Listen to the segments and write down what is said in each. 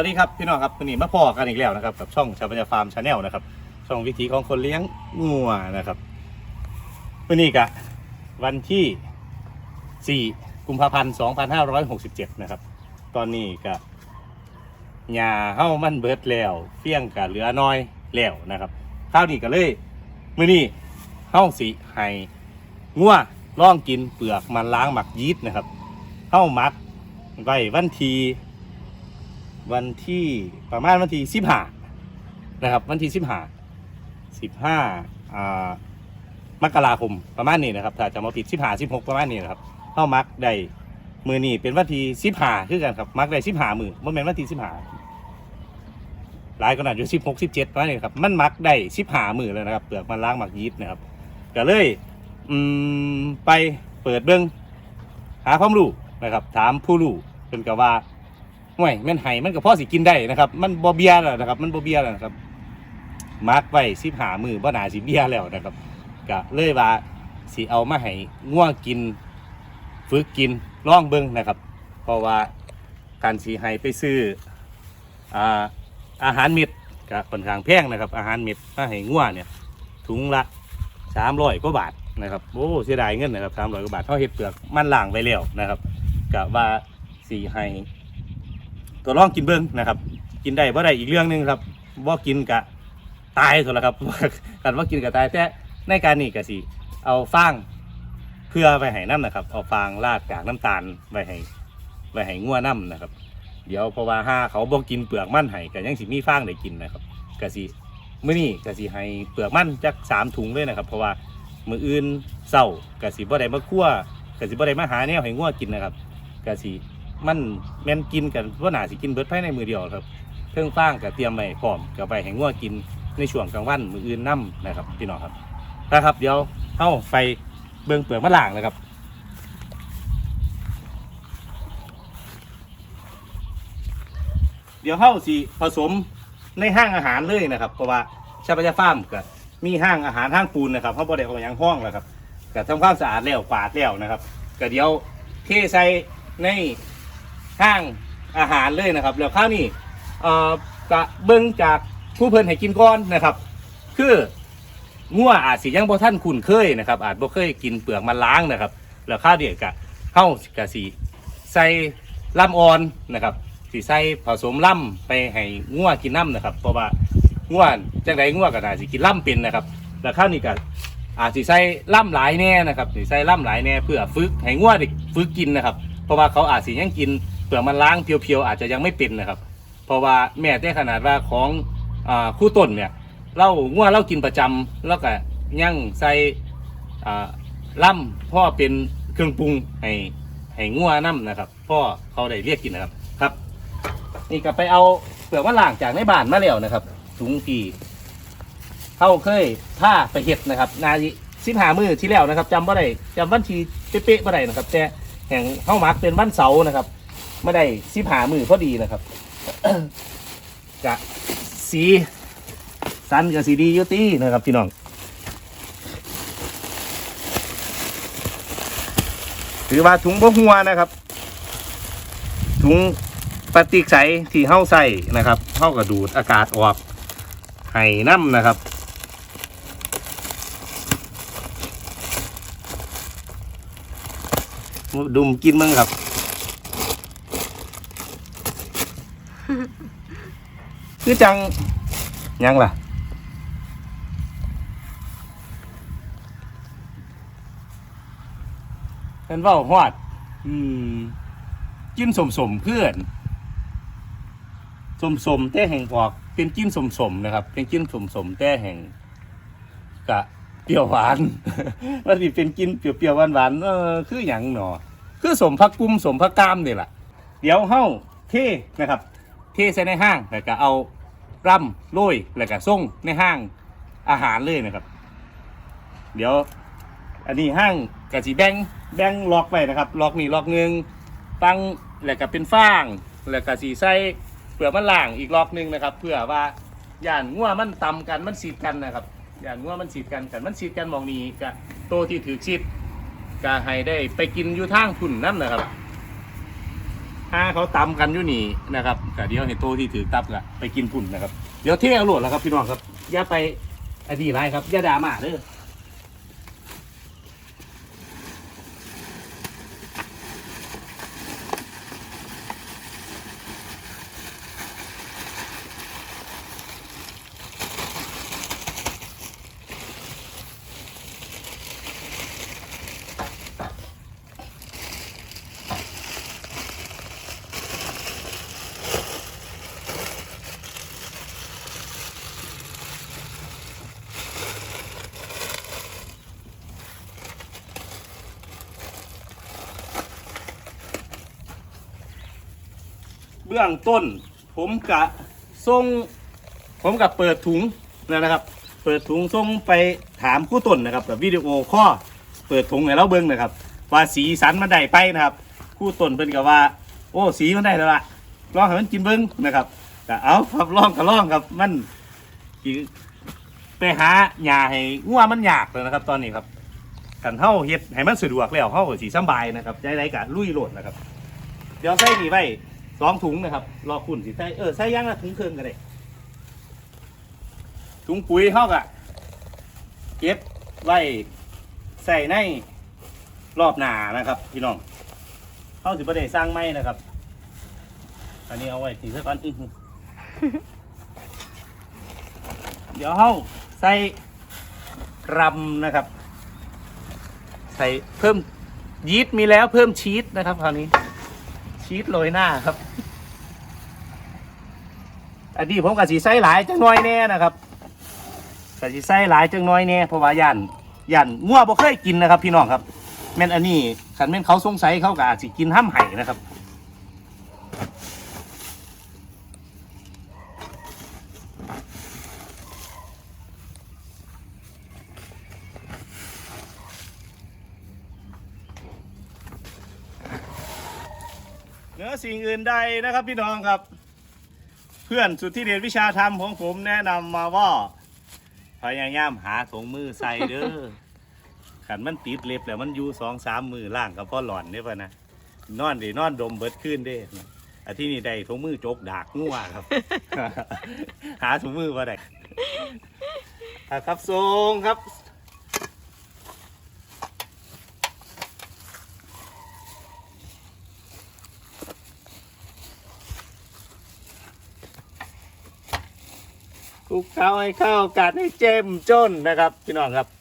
วัสดีครับพี่น้องครับวันนี้มาพอกันอีกแล้วนะครับกับช่องชาวปัญญาฟาร์มชาแนลนะครับช่องวิถีของคนเลี้ยงงัวนะครับวันนี้กะวันที่ 4 กุมภาพันธ์ 2567 นะครับ ตอนนี้กะหญ้าเฮ้ามันเบิดแล้วเฟี้ยงกะเหลือน้อยแล้วนะครับข้าวนี้ก็เลยมื้อนี้เฮ้าสิให้งัวล่องกินเปลือกมันล้างหมักยีสต์นะครับเฮ้ามักไว้วันที่ วันที่ประมาณวันที่สิบห้านะครับ วันที่สิบห้าสิบห้ามกราคมประมาณนี้นะครับ ถ้าจะมาผิดสิบห้าสิบหกประมาณนี้นะครับเข้ามักได้มือนี้เป็นวันที่สิบห้าคือกันครับมักได้สิบห้ามือมันเป็นวันที่สิบห้าหลายขนาดอยู่สิบหกสิบเจ็ดประมาณนี้ครับมันมักได้สิบห้ามือแล้วนะครับเปลือกมันล้างหมักยีสต์นะครับก็เลยอืมไปเปิดเบิ้งหาความรู้นะครับ ถามผู้รู้เป็นกับว่า ห่วยแม่นไห้มันก็พอสิกินได้นะครับ มันบ่เบียแล้วนะครับ มันบ่เบียแล้วนะครับมาร์กไว้สิบหามือบ่นาสิเบียแล้วนะครับก็เลยว่าสิเอามาให้ง่วงกินฝึกกินล่องเบิ่งนะครับ เพราะว่าการสีให้ไปซื้ออ่าอาหารเม็ดก็ค่อนข้างแพงนะครับ อาหารเม็ดมาให้ง่วงเนี่ยถุงละสามร้อยกว่าบาทนะครับโอ้เสียดายเงินนะครับสามร้อยกว่าบาทเท่าเห็ดเปลือกมันล่างไปแล้วนะครับกะว่าสีให้ ตัวลองกินเบิ้งนะครับ กินได้บ่ได้อีกเรื่องหนึงครับว่ากินกะตายส่วนละครับ กันว่ากินกะตายแต่ในการนี้กะสิเอาฟางเพื่อไปให้น้ำนะครับเอาฟางราดกากน้ำตาลไว้ให้ไว้ให้งัวน้ำนะครับ เดี๋ยวเพราะว่าห้าเขาบ่กินเปลือกมันให้ก็ยังสิมีฟางได้กินนะครับกะสิมื้อนี้กะสิให้เปลือกมันจักสามถุงเลยนะครับ เพราะว่ามื้ออื่นเศร้ากะสิบ่ได้มาคั่วกะสิบ่ได้มาหาแนวให้งัวกินนะครับกะสิ มันแม่นกินกันว่าหนาสิกินเบิดภายในมือเดียวครับเครื่องฟางกับเตรียมไว้พร้อมกับไปให้งัวกินในช่วงกลางวันมืออื่นนํนะครับพี่น้องครับนะครับ เดี๋ยวเข้าไปเบิ่งเปลือกมะล่างนะครับเดี๋ยวเข้าสิผสมในห้างอาหารเลยนะครับ เพราะว่าชาปยาฟาร์มก็มีห้างอาหารห้างปูนนะครับเขาบ่ได้เอาอย่างห้องแล้วครับก็ทำความสะอาดแล้วกวาดแล้วนะครับก็เดี๋ยวเทใส่ใน ห้างอาหารเลยนะครับ แล้วข้าวนี้เอ่อกะเบิ้งจากผู้เพิ่นให้กินก้อนนะครับ คืองัวอาจสิยังบ่ท่านคุ้นเคยนะครับ อาจบ่เคยกินเปลือกมันล้างนะครับ แล้วข้าวเดียวกะเฮากะสิใส่ลำอ่อนนะครับสิใส่ผสมล่ำไปให้งัวกินน้ำนะครับ เพราะว่างัวจังไดงัวก็ได้สิกินล่ำเป็นนะครับ แล้วข้าวนี้ก็อาจสิใส่ล่ำหลายแน่นะครับสิใส่ล่ำหลายแน่เพื่อฝึกให้งัวได้ฝึกกินนะครับ เพราะว่าเขาอาจสิยังกิน เปลือกมันล้างเพียวๆอาจจะยังไม่เป็นนะครับ เพราะว่าแม่ได้ขนาดว่าของอคู่ต้นเนี่ยเล่างัวเล่ากินประจำแล้วก็ยังใส่อ่าล่ำพ่อเป็นเครื่องปรุงให้ให้งัวน้ำนะครับ พ่อเขาได้เรียกกินนะครับครับ นี่ก็ไปเอาเปลือกมะล่างจากในบ้านมาแล้วนะครับถุงกี่เขาเคยผ้าไปเห็ดนะครับ นาสิบหามือที่แล้วนะครับจำว่าได้จำวันที่เป๊ะๆว่าได้นะครับ แต่แห่งเข้ามักเป็นวันเสาร์นะครับ ไม่ได้สิบหามือพอดีนะครับ กะสีสันกับสีดียูตี้นะครับพี่น้องถือว่าถุงบ่หัวนะครับ ถุงพลาสติกใสที่เฮ้าใส่นะครับเฮ้ากระดูดอากาศออกให้น้ำนะครับดุมกินมั้งครับ คือจังยังล่ะ เป็นเว่าฮอด อืมกินสมสมเพื่อนสมสมแต่แห่งออกเป็นกินสมสมนะครับ เป็นกินสมสมแต่แห่งกะเปรี้ยวหวานว่าสิเป็นกินเปรี้ยวๆหวานๆเออคืออย่างหนอคือสมพักกุ้มสมพักกามนี่แหละเดี๋ยวเฮ้าเทนะครับ เทใส่ในห้างแล้วก็เอา ร่ำโรยแล้วก็ส่งในห้างอาหารเลยนะครับ เดี๋ยว อันนี้ห้างกะสีแบงแบงล็อกไปนะครับล็อกนี่ล็อกหนึ่งตั้งแล้วก็เป็นฟางแล้วก็สีใส่เปลือกมันล่างอีกล็อกหนึ่งนะครับ เพื่อว่าย่านงัวมันตำกันมันสีดกันนะครับย่านงัวมันสีดกันกันมันสีดกันมองนี้กะโตที่ถือชิดก็ให้ได้ไปกินอยู่ทางพุ่นนั่นนะครับ ถ้าเขาตำกันอยู่นี่นะครับก็เดี๋ยวเห็นโตที่ถือตับกะไปกินพุ่นนะครับ เดี๋ยวเที่ยวหลวดแล้วครับพี่น้องครับอย่าไปอดีไรครับอย่าด่ามาเด้อ บื้องต้น ผมกะส่งผมกับเปิดถุงนะครับ เปิดถุงส่งไปถามคู่ต้นนะครับแบบวิดีโอข้อเปิดถุงให้เราเบิ้งนะครับ ว่าสีสันมันได้ไปนะครับ คู่ต้นเพิ่นก็ว่า โอ้สีมันได้แล้วล่ะลองให้มันกินเบิ้งนะครับก็เอาครับลองก็ลองครับมันไปหาหญ้าให้งัวมันยากเลยนะครับ ตอนนี้ครับกันเฮาเฮ็ดให้มันสะดวกแล้วเฮาสิสบายนะครับใจไรกะลุยโหลดนะครับ เดี๋ยวใส่นี่ไว้ สองถุงนะครับรอคุณสิใส่เออใส่ย่างละถุงเครึ่งก็ได้ถุงปุ๋ยเขากะเก็บไว้ใส่ในรอบหนานะครับพี่น้องเข้าสิประเดี๋ยวสร้างไม้นะครับ อันนี้เอาไว้ทีสักก้อนอื้เดี๋ยวเข้าใส่รำนะครับ ใส่เพิ่มยีสต์มีแล้วเพิ่มชีสนะครับคราวนี้ ชีสโรยหน้าครับ อันนี้ผมกับสีไส้หลายจังน้อยแน่นะครับกับสีไส้หลายจังน้อยแน่เพราะว่ายันยันงัวบ่เคยกินนะครับ พี่น้องครับแม่นอันนี้ขันแม่นเขาสงสัยเขาก็อาจสิกินห้ามไห่นะครับ สิ่งอื่นใดนะครับพี่น้องครับ เพื่อนสุดที่เรียนวิชาธรรมของผมแนะนำมาว่าพยายามหาถุงมือใส่เด้อขันมันติดเล็บแล้วมันอยู่สองสามมือล่างกับพ่อหล่อนเนี่ยปะนะนอนดินอนดมเบิดขึ้นเด้อาที่นี่ได้ถุงมือจกดากงัวครับ หาถุงมือมาได้ครับทรงครับ คลุกเคล้าให้เข้ากัดให้เจ้มจนนะครับ พี่น้องครับ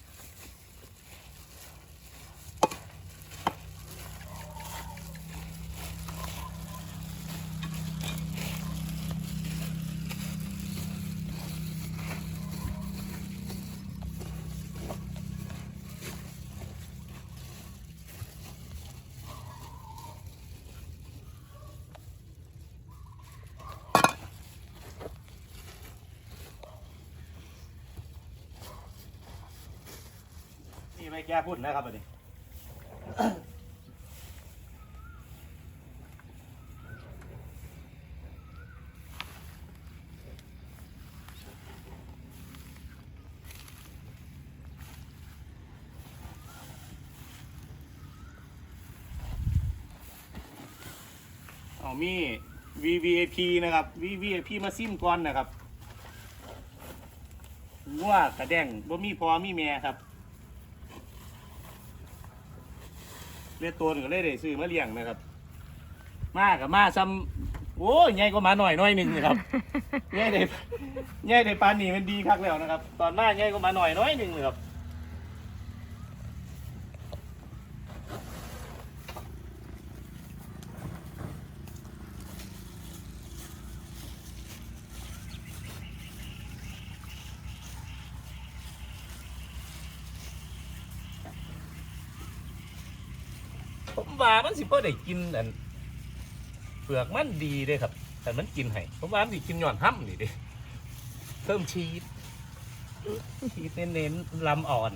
แก้พูดนะครับอันนี้เอามี VVIP นะครับ VVIP มาซิมก่อนนะครับว่ากระแดงบ่มีพอมีแม่ครับ เลียตัวหนึ่งก็เลยได้ซื้อมาเลี้ยงนะครับ มากับมาซ้ำโอ้ยใหญ่ก็มาหน่อยหน่อยหนึ่งนะครับใหญ่ได้ใหญ่ได้ปานนี่มันดีคักแล้วนะครับ ตอนมาใหญ่ก็มาหน่อยหน้อยหนึ่งเลยครับ ผมว่ามันสิบ่ได้กินอันเปลือกมันดีเด้ครับแต่มันกินให้ผมว่ามันสิกินหย่อนห้ำนี่เด้เพิ่มชีสชีสเน้นๆลำอ่อน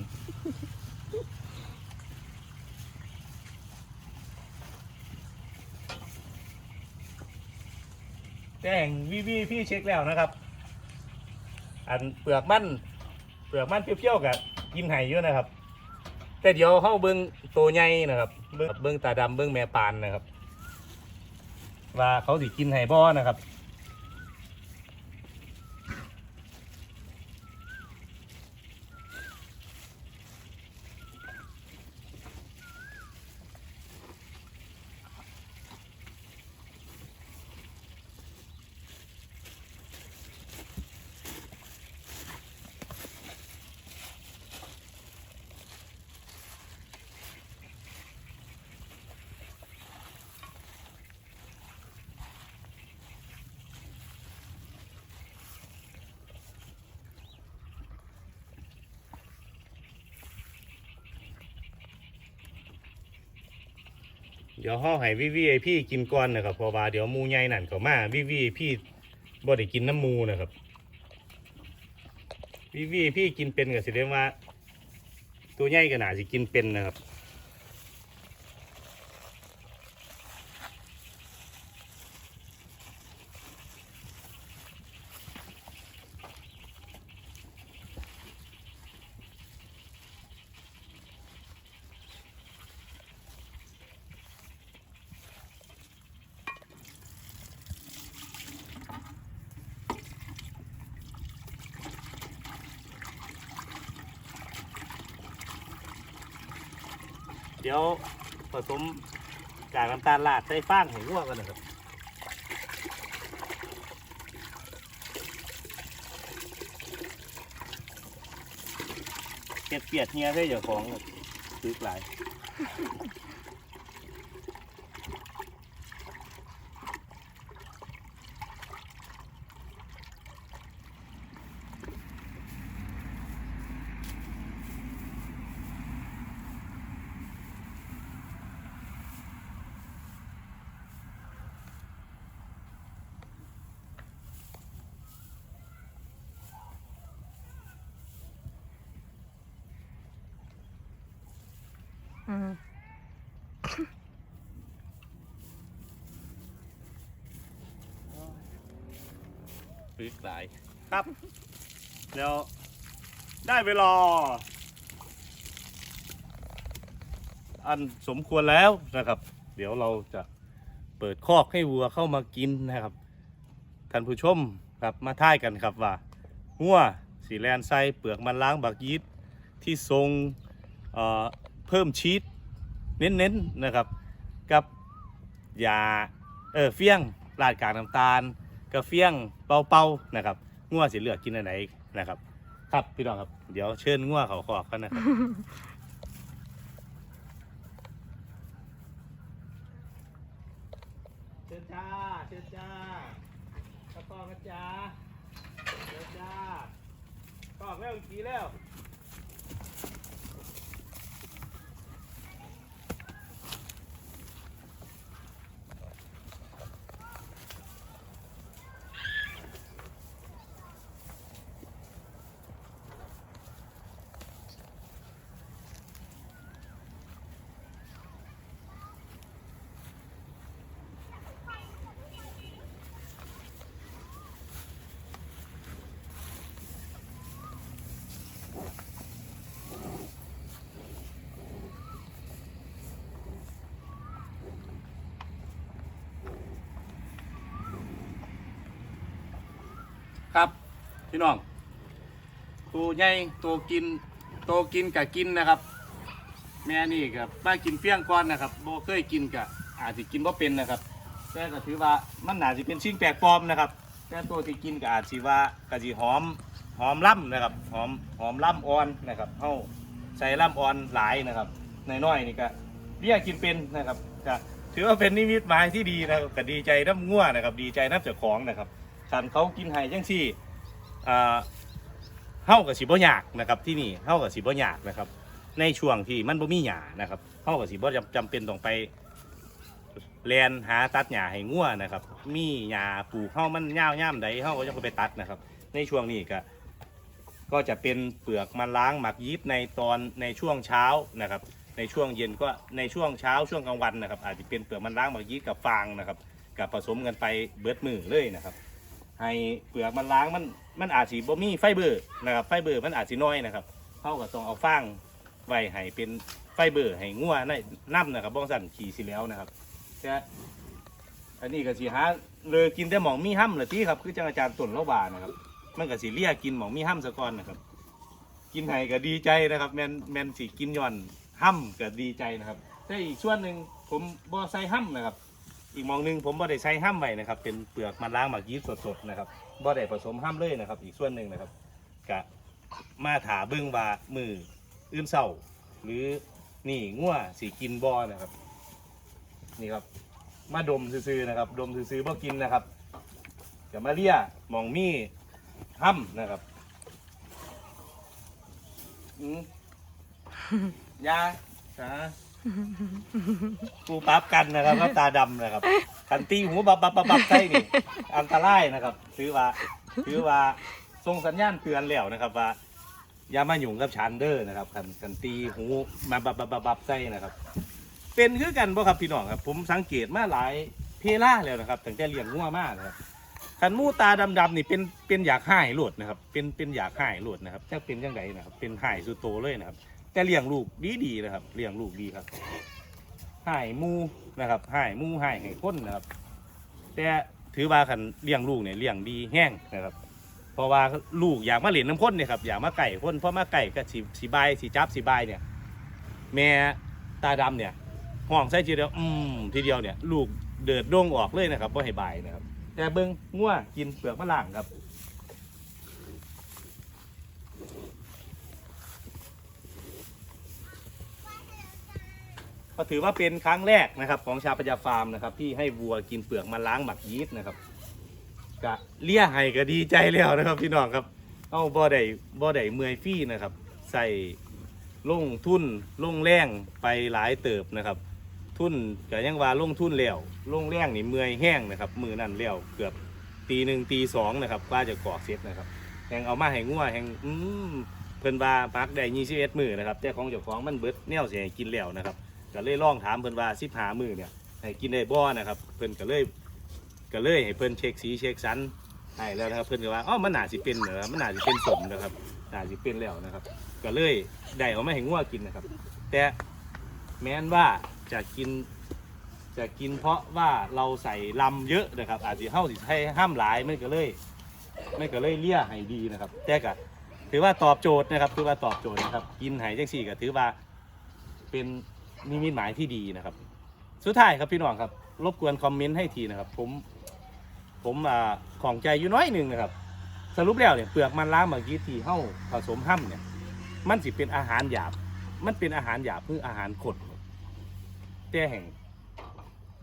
แจ้งวีวีพี่เช็คแล้วนะครับ อันเปลือกมันเปลือกมันเปรี้ยวๆกับกินไห่เยอะนะครับ แต่เดี๋ยวเข้าเบิ้งตัวใหญ่นะครับ เบิ้งเบิ้งตาดำเบิ้งแม่ปานนะครับ ว่าเขาสิกินไห้บ่นะครับ เดี๋ยวห่อให้วิวีไอพี่กินก่อนนะครับเพราะว่าเดี๋ยวหมูใหญ่นั่นก็มาวิวีพี่บ่ได้กินน้ำหมูนะครับวิวีพี่กินเป็นกับสิเดงว่า ตัวใหญ่ก็น่าสิกินเป็นนะครับ เดี๋ยวผสมกากน้ำตาลลาดใส่ฟางให้ลวกกันนะครับเก็บเปียดเฮียได้เจ้าของซื้อหลาย อืมซื้อหลายครับ เดี๋ยว ได้เวลา อันสมควรแล้วนะครับ เดี๋ยวเราจะเปิดคอกให้วัวเข้ามากินนะครับ ท่านผู้ชมครับมาท่ายกันครับว่าหัวสีแลนไซเปลือกมันล้างบักยีดที่ทรง เพิ่มชีสเน้นๆนะครับ กับยาเออเฟี้ยงราดกากน้ำตาลกระเฟี้ยงเป่าๆนะครับงัวสีเลือกกินอันไหนนะครับ ครับพี่น้องครับ เดี๋ยวเชิญงัวเขาขอกกันนะครับเชิญจ้าเชิญจ้าตะกอนกันจ้าเชิญจ้าตอกแล้วอีกทีแล้ว พี่น้องตัวใหญ่ตัวกินตัวกินกับกินนะครับ แม่นี่กับมากินเฟี้ยงก้อนนะครับโบเคยกินกับอาจจะกินว่าเป็นนะครับแต่ก็ถือว่ามันอาจจะเป็นสิ่งแปลกปลอมนะครับ แต่ตัวที่กินก็อาจจะว่ากะจิหอมหอมล่ำนะครับหอมหอมล่ำอ่อนนะครับเฮาใส่ล่ำอ่อนหลายนะครับในน้อยนี่ก็เรียกกินเป็นนะครับก็ถือว่าเป็นนิมิตหมายที่ดีนะครับก็ดีใจน้ำง่วนะครับ ดีใจน้ำเจ้าของนะครับคันเขากินไห้จังซี่ อ่าเฮากับสิบ่ยากนะครับที่นี่เฮากับสิบ่ยากนะครับ ในช่วงที่มันบ่มีหญ้านะครับเฮากับสิบ่จำจำเป็นต้องไปแลนหาตัดหญ้าให้งัวนะครับ มีหญ้าปลูกเฮามันยาวย่ามใดเฮาก็จะไปตัดนะครับ ในช่วงนี้ก็ก็จะเป็นเปลือกมันล้างหมักยีสต์ในตอนในช่วงเช้านะครับ ในช่วงเย็นก็ในช่วงเช้าช่วงกลางวันนะครับ อาจจะเป็นเปลือกมันล้างหมักยีสต์กับฟางนะครับกับผสมกันไปเบิดมือเลยนะครับ ให้เปลือกมันล้างมันมันอาจสิบ่มีไฟเบอร์นะครับ ไฟเบอร์มันอาจสิน้อยนะครับเฮาก็ต้องเอาฟางไว้ให้เป็นไฟเบอร์ให้งัวในน้ำนะครับบ้องสั่นขี่สิแล้วนะครับจะอันนี้ก็สิหาเลยกินแต่หมองมีห้ำละที่ครับคือจังอาจารย์ตุ่นเล่าบานะครับมันก็สิเลียกินหมองมีห้ำซะก่อนนะครับ กินไห้ก็ดีใจนะครับ แมนแมนสิกินย่อนห้ำก็ดีใจนะครับแต่อีกส่วนหนึ่งผมบ่ใส่ห้ำนะครับ อีกมองหนึงผมบ่ได้ใส่ห้ำไว้นะครับ เป็นเปลือกมันล้างหมากยีสดๆนะครับบ่ได้ผสมห้ำเลยนะครับ อีกส่วนหนึ่งนะครับกะมาถาเบิ้งว่ามืออื่นเศร้า หรือนี่ง่วสีกินบ่นะครับ นี่ครับ มาดมซื่อๆนะครับ ดมซื่อๆบ่กินนะครับจะมาเลียมองมีห้ำนะครับอืมยาจ้า ปูปั๊บกันนะครับก็ตาดำนะครับคันตีหูบับบับบับบับใส่นี่อันตรายนะครับถือว่าถือว่าส่งสัญญาณเตือนแล้วนะครับว่าอย่ามาหยุ่งกับชันเดอร์นะครับคันคันตีหูมาบับบับบับบับใส่นะครับ เป็นคือกันบ่ครับพี่น้องครับ ผมสังเกตมาหลายเพล่าแล้วนะครับตั้งแต่เลี้ยงงัวมานะครับคันมูตาดำๆนี่เป็นเป็นอยากหายโลดนะครับ เป็นเป็นอยากหายโลดนะครับจะเป็นยังไงนะครับ เป็นหายสุดโตเลยนะครับ แต่เลี้ยงลูกดีดีนะครับเลี้ยงลูกดีครับหายมูนะครับหายมูหายให้คนนะครับ แต่ถือว่าคันเลี้ยงลูกเนี่ยเลี้ยงดีแห้งนะครับ เพราะว่าลูกอยากมาเล่นน้ำข้นเนี่ยครับอยากมาไก่ข้นเพราะมาไก่ก็สีสีใบสีจับสีใบเนี่ย แม่ตาดำเนี่ยห้องใส่ทีเดียวอืมทีเดียวเนี่ย ลูกเดือดด่งออกเลยนะครับว่าให้บนะครับ แต่เบิ้งง่วกินเปลือกมะล่างครับ ก็ถือว่าเป็นครั้งแรกนะครับ ของชาวปัญาฟาร์มนะครับ ที่ให้วัวกินเปลือกมาล้างหมักยีสต์นะครับกะเลี้ยให้ก็ดีใจแล้วนะครับพี่น้องครับ เอาบ่ได้บ่ได้เมื่อยฟี่นะครับ ใส่ลงทุนลงแรงไปหลายเติบนะครับ ทุนก็ยังว่าลงทุนแล้วลงแรงนี่เมื่อยแห้งนะครับ มือนั่นแล้วเกือบตีหนึ่งตีสองนะครับกว่าจะก่อเสร็จนะครับแหงเอามาให้งัวแหงอืมเพิ่นว่าพักได้ยี่สิบเอ็ดมือนะครับแต่ของเจ้าของมันเบิดแนวเสียกินแล้วนะครับ ก็เลยลองถามเพิ่นว่าสิบหามือเนี่ยให้กินได้บ่นะครับ เพิ่นก็เลยก็เลยให้เพิ่นเช็คสีเช็คสันให้แล้วนะครับ เพิ่นก็ว่าอ๋อมันหนาสิเป็นเหรอมันหนาสิเป็นสมนะครับหนาสิเป็นแล้วนะครับ ก็เลยได้เอามาให้งัวกินนะครับ แต่แม้นว่าจะกินจะกินเพราะว่าเราใส่ลำเยอะนะครับ อาจจะเข้าสิให้ห้ามหลายไม่ก็เลยไม่ก็เลยเลี่ยให้ดีนะครับ แต่ก็ถือว่าตอบโจทย์นะครับ ถือว่าตอบโจทย์นะครับ กินไห้จังสี่ก็ถือว่าเป็น นิมิตหมายที่ดีนะครับ สุดท้ายครับพี่น้องครับ รบกวนคอมเมนต์ให้ทีนะครับ ผม ผมอ่าของใจอยู่น้อยหนึ่งนะครับ สรุปแล้วเนี่ยเปลือกมันล้างเมื่อกี้ที่เข้าผสมห้ำเนี่ย มันสิเป็นอาหารหยาบ มันเป็นอาหารหยาบคืออาหารขดแต่แห่ง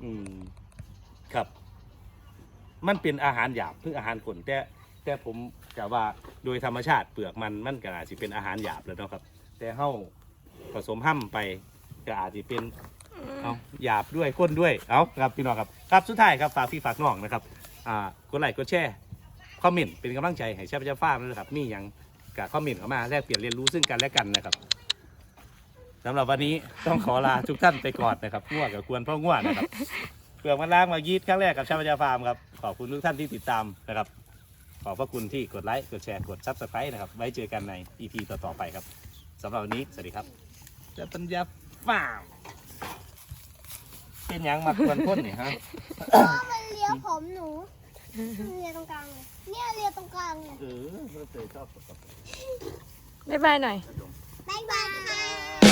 อืมครับ มันเป็นอาหารหยาบคืออาหารขนแต่แต่ผมจะว่าโดยธรรมชาติเปลือกมันมันก็อาจจะเป็นอาหารหยาบแล้วเนาะครับ แต่เฮ้าผสมห้ำไป ก็อาจจะเป็นเอาหยาบด้วยข้นด้วยเอาครับพี่น้องครับครับสุดท้ายครับฝากพี่ฝากน้องนะครับอ่ากดไลค์กดแชร์คอมเมนต์เป็นกำลังใจให้ชาวประชาฟ้าร์มนะครับนี่ยังกับคอมเมนต์เข้ามาแลกเปลี่ยนเรียนรู้ซึ่งกันและกันนะครับสำหรับวันนี้ต้องขอลาทุกท่านไปก่อนนะครับง่วงกับควรพ่อง่วงนะครับเปลือกมันล้างมายีดครั้งแรกกับชาวประชาฟาร์มครับขอบคุณทุกท่านที่ติดตามนะครับ ขอบพระคุณที่กดไลค์กดแชร์กดซับสไครต์นะครับไว้เจอกันใน EP ต่อๆไปครับสำหรับวันนี้สวัสดีครับจะปัญญา ฟาร์มเป็นหยังมาควรพ้นนี่ฮะมันเลียผมหนูมันเลียตรงกลางเลยเนี่ยเลียตรงกลางเลยเออเราเคยชอบกับบ๊ายบายหน่อยบ๊ายบาย